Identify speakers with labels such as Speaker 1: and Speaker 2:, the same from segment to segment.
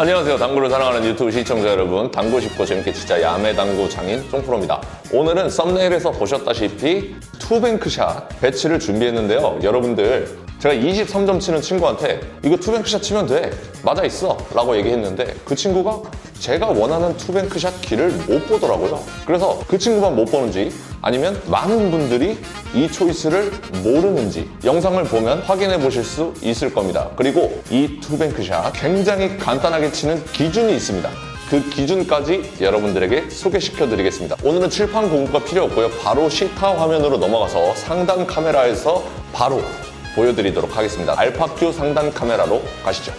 Speaker 1: 안녕하세요. 당구를 사랑하는 유튜브 시청자 여러분. 당구 쉽고 재밌게 진짜 야매 당구 장인 쫑프로입니다. 오늘은 썸네일에서 보셨다시피 투뱅크샷 배치를 준비했는데요. 여러분들 제가 23점 치는 친구한테 이거 투뱅크샷 치면 돼. 맞아 있어. 라고 얘기했는데 그 친구가 제가 원하는 투뱅크샷 길을 못 보더라고요. 그래서 그 친구만 못 보는지 아니면 많은 분들이 이 초이스를 모르는지 영상을 보면 확인해 보실 수 있을 겁니다. 그리고 이 투뱅크샷 굉장히 간단하게 치는 기준이 있습니다. 그 기준까지 여러분들에게 소개시켜 드리겠습니다. 오늘은 칠판 공부가 필요 없고요. 바로 시타 화면으로 넘어가서 상단 카메라에서 바로 보여드리도록 하겠습니다. 알파큐 상단 카메라로 가시죠.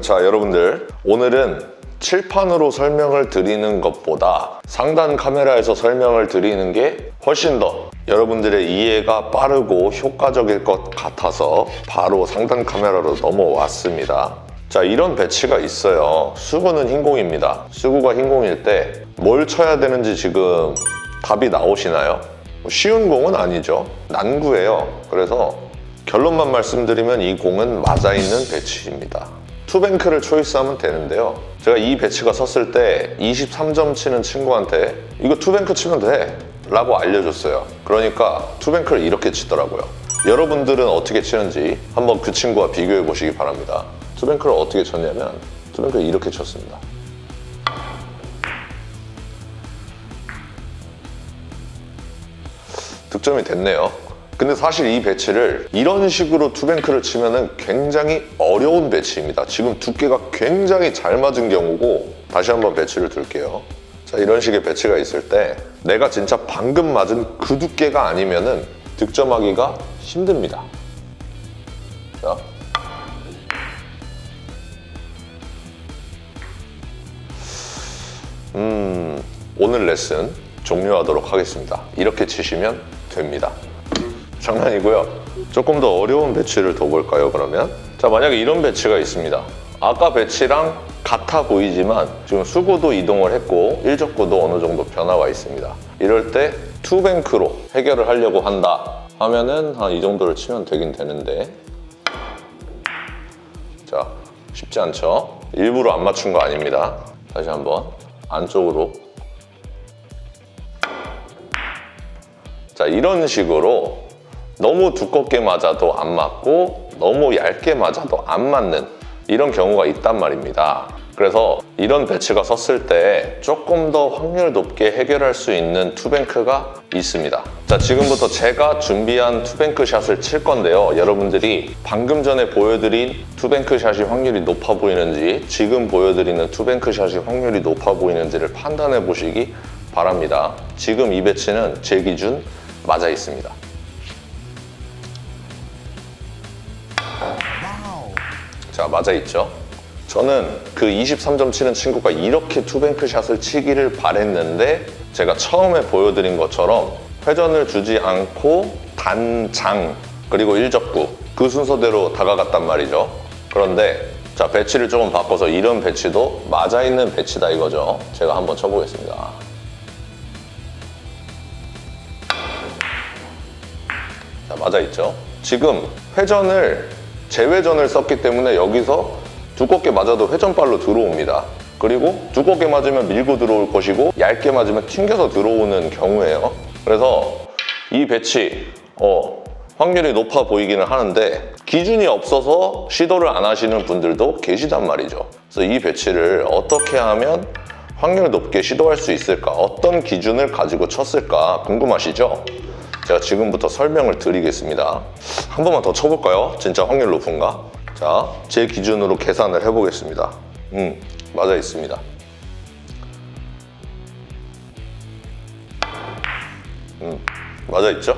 Speaker 1: 자, 여러분들. 오늘은 칠판으로 설명을 드리는 것보다 상단 카메라에서 설명을 드리는 게 훨씬 더 여러분들의 이해가 빠르고 효과적일 것 같아서 바로 상단 카메라로 넘어왔습니다. 자, 이런 배치가 있어요. 수구는 흰공입니다. 수구가 흰공일 때 뭘 쳐야 되는지 지금 답이 나오시나요? 쉬운 공은 아니죠. 난구예요. 그래서 결론만 말씀드리면 이 공은 맞아 있는 배치입니다. 투뱅크를 초이스하면 되는데요. 제가 이 배치가 섰을 때 23점 치는 친구한테 이거 투뱅크 치면 돼 라고 알려줬어요. 그러니까 투뱅크를 이렇게 치더라고요. 여러분들은 어떻게 치는지 한번 그 친구와 비교해 보시기 바랍니다. 투뱅크를 어떻게 쳤냐면 투뱅크를 이렇게 쳤습니다. 득점이 됐네요. 근데 사실 이 배치를 이런 식으로 투뱅크를 치면은 굉장히 어려운 배치입니다. 지금 두께가 굉장히 잘 맞은 경우고 다시 한번 배치를 들게요. 자, 이런 식의 배치가 있을 때 내가 진짜 방금 맞은 그 두께가 아니면은 득점하기가 힘듭니다. 자. 음, 오늘 레슨 종료하도록 하겠습니다. 이렇게 치시면 됩니다. 장난이고요. 조금 더 어려운 배치를 더 볼까요, 그러면? 자, 만약에 이런 배치가 있습니다. 아까 배치랑 같아 보이지만 지금 수구도 이동을 했고 일적구도 어느 정도 변화가 있습니다. 이럴 때 투뱅크로 해결을 하려고 한다 하면은 한 이 정도를 치면 되긴 되는데 자, 쉽지 않죠? 일부러 안 맞춘 거 아닙니다. 다시 한번 안쪽으로 자, 이런 식으로 너무 두껍게 맞아도 안 맞고 너무 얇게 맞아도 안 맞는 이런 경우가 있단 말입니다. 그래서 이런 배치가 섰을 때 조금 더 확률 높게 해결할 수 있는 투뱅크가 있습니다. 자, 지금부터 제가 준비한 투뱅크 샷을 칠 건데요. 여러분들이 방금 전에 보여드린 투뱅크 샷이 확률이 높아 보이는지 지금 보여드리는 투뱅크 샷이 확률이 높아 보이는지를 판단해 보시기 바랍니다. 지금 이 배치는 제 기준 맞아 있습니다. 자, 맞아 있죠? 저는 그 23점 치는 친구가 이렇게 투뱅크 샷을 치기를 바랬는데 제가 처음에 보여드린 것처럼 회전을 주지 않고 단장 그리고 일적구 그 순서대로 다가갔단 말이죠. 그런데 자 배치를 조금 바꿔서 이런 배치도 맞아 있는 배치다 이거죠. 제가 한번 쳐보겠습니다. 맞아 있죠. 지금 회전을 재회전을 썼기 때문에 여기서 두껍게 맞아도 회전발로 들어옵니다. 그리고 두껍게 맞으면 밀고 들어올 것이고 얇게 맞으면 튕겨서 들어오는 경우예요. 그래서 이 배치 어, 확률이 높아 보이기는 하는데 기준이 없어서 시도를 안 하시는 분들도 계시단 말이죠. 그래서 이 배치를 어떻게 하면 확률 높게 시도할 수 있을까? 어떤 기준을 가지고 쳤을까? 궁금하시죠? 제가 지금부터 설명을 드리겠습니다. 한 번만 더 쳐볼까요? 진짜 확률 높은가? 자, 제 기준으로 계산을 해보겠습니다. 음, 맞아 있습니다. 음, 맞아 있죠?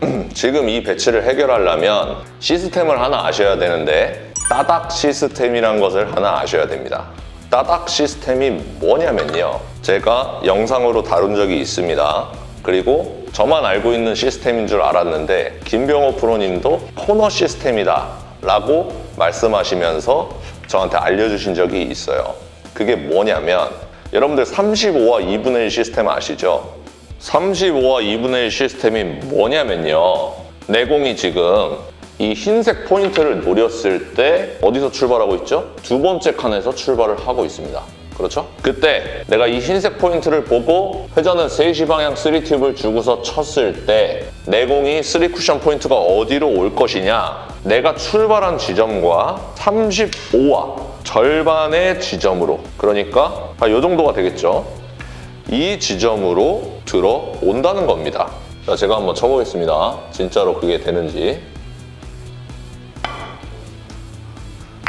Speaker 1: 지금 이 배치를 해결하려면 시스템을 하나 아셔야 되는데 따닥 시스템이란 것을 하나 아셔야 됩니다. 따닥 시스템이 뭐냐면요. 제가 영상으로 다룬 적이 있습니다. 그리고 저만 알고 있는 시스템인 줄 알았는데 김병호 프로님도 코너 시스템이다 라고 말씀하시면서 저한테 알려주신 적이 있어요. 그게 뭐냐면 여러분들 35와 2분의 1 시스템 아시죠? 35와 2분의 1 시스템이 뭐냐면요. 내 공이 지금 이 흰색 포인트를 노렸을 때 어디서 출발하고 있죠? 두 번째 칸에서 출발을 하고 있습니다. 그렇죠? 그때 내가 이 흰색 포인트를 보고 회전은 3시 방향 3팁을 주고서 쳤을 때 내 공이 3쿠션 포인트가 어디로 올 것이냐? 내가 출발한 지점과 35와 절반의 지점으로. 그러니까 이 정도가 되겠죠? 이 지점으로 들어온다는 겁니다. 자 제가 한번 쳐보겠습니다. 진짜로 그게 되는지.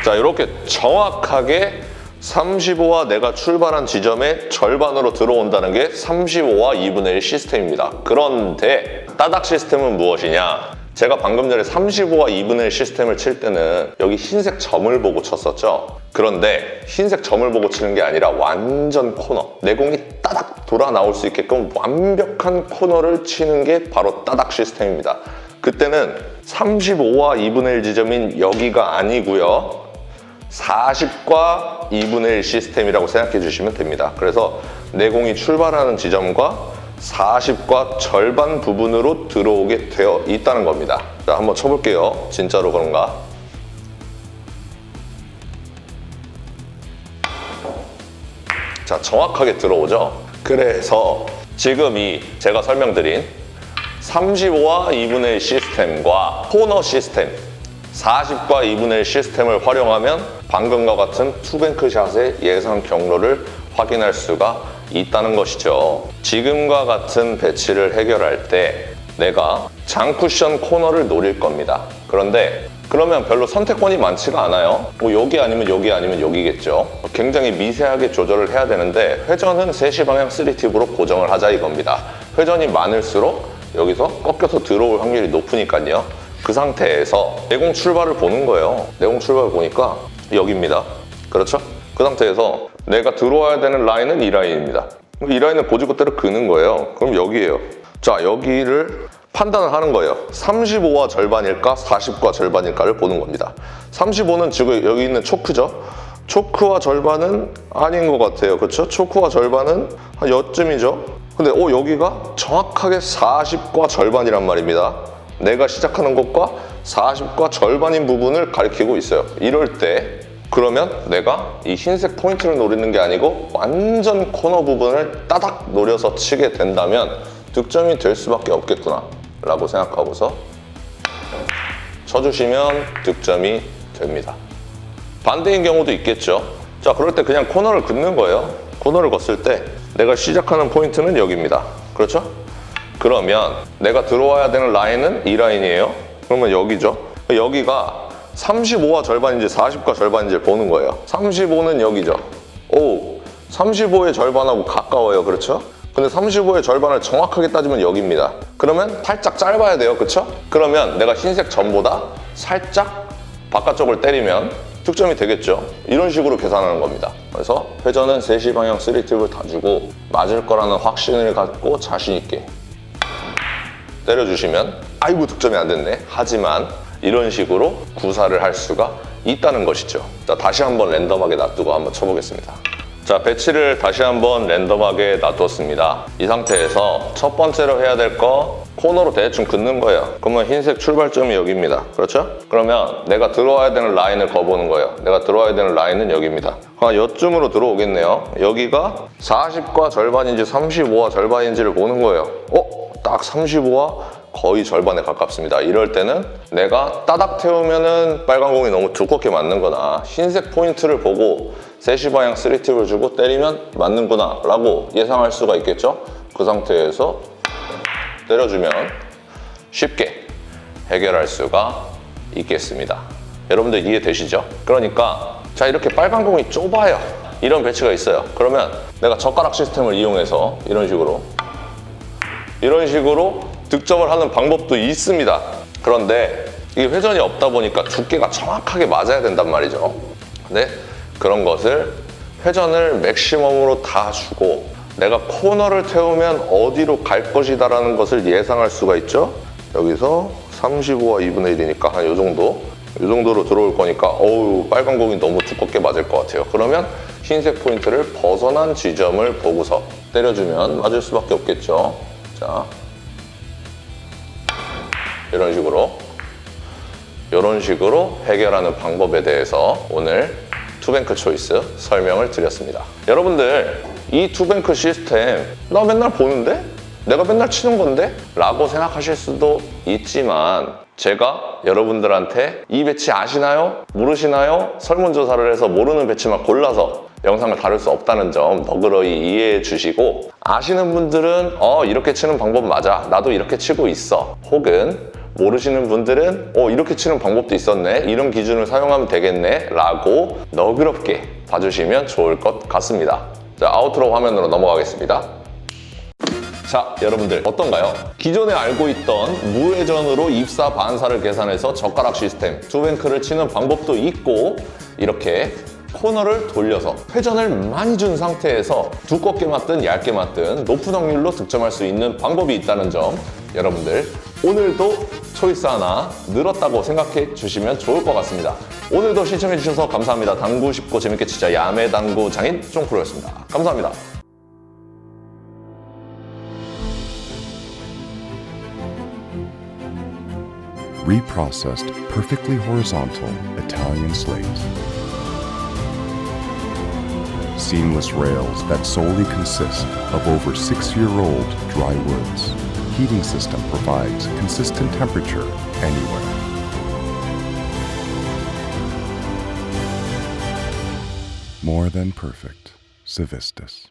Speaker 1: 자 이렇게 정확하게 35와 내가 출발한 지점의 절반으로 들어온다는 게 35와 2분의 1 시스템입니다. 그런데 따닥 시스템은 무엇이냐? 제가 방금 전에 35와 2분의 1 시스템을 칠 때는 여기 흰색 점을 보고 쳤었죠. 그런데 흰색 점을 보고 치는 게 아니라 완전 코너. 내 공이 따닥 돌아 나올 수 있게끔 완벽한 코너를 치는 게 바로 따닥 시스템입니다. 그때는 35와 2분의 1 지점인 여기가 아니고요. 40과 2분의 1 시스템이라고 생각해 주시면 됩니다. 그래서 내공이 출발하는 지점과 40과 절반 부분으로 들어오게 되어 있다는 겁니다. 자, 한번 쳐볼게요. 진짜로 그런가? 자, 정확하게 들어오죠? 그래서 지금 이 제가 설명드린 35와 2분의 1 시스템과 코너 시스템 40과 2분의 1 시스템을 활용하면 방금과 같은 투뱅크 샷의 예상 경로를 확인할 수가 있다는 것이죠. 지금과 같은 배치를 해결할 때 내가 장쿠션 코너를 노릴 겁니다. 그런데 그러면 별로 선택권이 많지가 않아요. 뭐 여기 아니면 여기 아니면 여기겠죠. 굉장히 미세하게 조절을 해야 되는데 회전은 3시 방향 3팁으로 고정을 하자 이겁니다. 회전이 많을수록 여기서 꺾여서 들어올 확률이 높으니까요. 그 상태에서 내공 출발을 보는 거예요. 내공 출발을 보니까 여기입니다. 그렇죠? 그 상태에서 내가 들어와야 되는 라인은 이 라인입니다. 이 라인을 고지고대로 그는 거예요. 그럼 여기에요. 자, 여기를 판단을 하는 거예요. 35와 절반일까, 40과 절반일까를 보는 겁니다. 35는 지금 여기 있는 초크죠. 초크와 절반은 아닌 것 같아요. 그렇죠? 초크와 절반은 한 여쯤이죠. 근데 어 여기가 정확하게 40과 절반이란 말입니다. 내가 시작하는 것과 40과 절반인 부분을 가리키고 있어요. 이럴 때 그러면 내가 이 흰색 포인트를 노리는 게 아니고 완전 코너 부분을 따닥 노려서 치게 된다면 득점이 될 수밖에 없겠구나 라고 생각하고서 쳐주시면 득점이 됩니다. 반대인 경우도 있겠죠. 자, 그럴 때 그냥 코너를 긋는 거예요. 코너를 걷을 때 내가 시작하는 포인트는 여기입니다. 그렇죠? 그러면 내가 들어와야 되는 라인은 이 라인이에요. 그러면 여기죠. 여기가 35와 절반인지 40과 절반인지 보는 거예요. 35는 여기죠. 오, 35의 절반하고 가까워요. 그렇죠? 근데 35의 절반을 정확하게 따지면 여기입니다. 그러면 살짝 짧아야 돼요. 그렇죠? 그러면 내가 흰색 점보다 살짝 바깥쪽을 때리면 득점이 되겠죠. 이런 식으로 계산하는 겁니다. 그래서 회전은 3시 방향 3팁을 다 주고 맞을 거라는 확신을 갖고 자신 있게 때려주시면 아이고 득점이 안 됐네. 하지만 이런 식으로 구사를 할 수가 있다는 것이죠. 자, 다시 한번 랜덤하게 놔두고 한번 쳐보겠습니다. 자, 배치를 다시 한번 랜덤하게 놔뒀습니다. 이 상태에서 첫 번째로 해야 될 거 코너로 대충 긋는 거예요. 그러면 흰색 출발점이 여기입니다. 그렇죠? 그러면 내가 들어와야 되는 라인을 거보는 거예요. 내가 들어와야 되는 라인은 여기입니다. 아, 여쯤으로 들어오겠네요. 여기가 40과 절반인지 35와 절반인지를 보는 거예요. 어? 딱 35와 거의 절반에 가깝습니다. 이럴 때는 내가 따닥 태우면은 빨간 공이 너무 두껍게 맞는 거나 흰색 포인트를 보고 3시 방향 3팁을 주고 때리면 맞는구나 라고 예상할 수가 있겠죠. 그 상태에서 때려주면 쉽게 해결할 수가 있겠습니다. 여러분들 이해되시죠? 그러니까 자 이렇게 빨간 공이 좁아요. 이런 배치가 있어요. 그러면 내가 젓가락 시스템을 이용해서 이런 식으로 이런 식으로 득점을 하는 방법도 있습니다. 그런데 이게 회전이 없다 보니까 두께가 정확하게 맞아야 된단 말이죠. 근데 그런 것을 회전을 맥시멈으로 다 주고 내가 코너를 태우면 어디로 갈 것이다라는 것을 예상할 수가 있죠. 여기서 35와 2분의 1이니까 한 이 정도 이 정도로 들어올 거니까 어우 빨간 공이 너무 두껍게 맞을 것 같아요. 그러면 흰색 포인트를 벗어난 지점을 보고서 때려주면 맞을 수밖에 없겠죠. 자, 이런 식으로 이런 식으로 해결하는 방법에 대해서 오늘 투뱅크 초이스 설명을 드렸습니다. 여러분들 이 투뱅크 시스템 나 맨날 보는데? 내가 맨날 치는 건데? 라고 생각하실 수도 있지만 제가 여러분들한테 이 배치 아시나요? 모르시나요? 설문조사를 해서 모르는 배치만 골라서 영상을 다룰 수 없다는 점 너그러이 이해해 주시고 아시는 분들은 어 이렇게 치는 방법 맞아 나도 이렇게 치고 있어 혹은 모르시는 분들은 어 이렇게 치는 방법도 있었네 이런 기준을 사용하면 되겠네 라고 너그럽게 봐주시면 좋을 것 같습니다 자 아우트로 화면으로 넘어가겠습니다 자 여러분들 어떤가요? 기존에 알고 있던 무회전으로 입사 반사를 계산해서 젓가락 시스템 투뱅크를 치는 방법도 있고 이렇게 코너를 돌려서 회전을 많이 준 상태에서 두껍게 맞든 얇게 맞든 높은 확률로 득점할 수 있는 방법이 있다는 점 여러분들 오늘도 초이스 하나 늘었다고 생각해 주시면 좋을 것 같습니다. 오늘도 시청해 주셔서 감사합니다. 당구 쉽고 재밌게 치자 야매 당구 장인 쫑프로였습니다. 감사합니다.
Speaker 2: Reprocessed perfectly horizontal Italian slates. Seamless rails that solely consist of over six year old dry woods. Heating system provides consistent temperature anywhere. More than perfect. Civistus.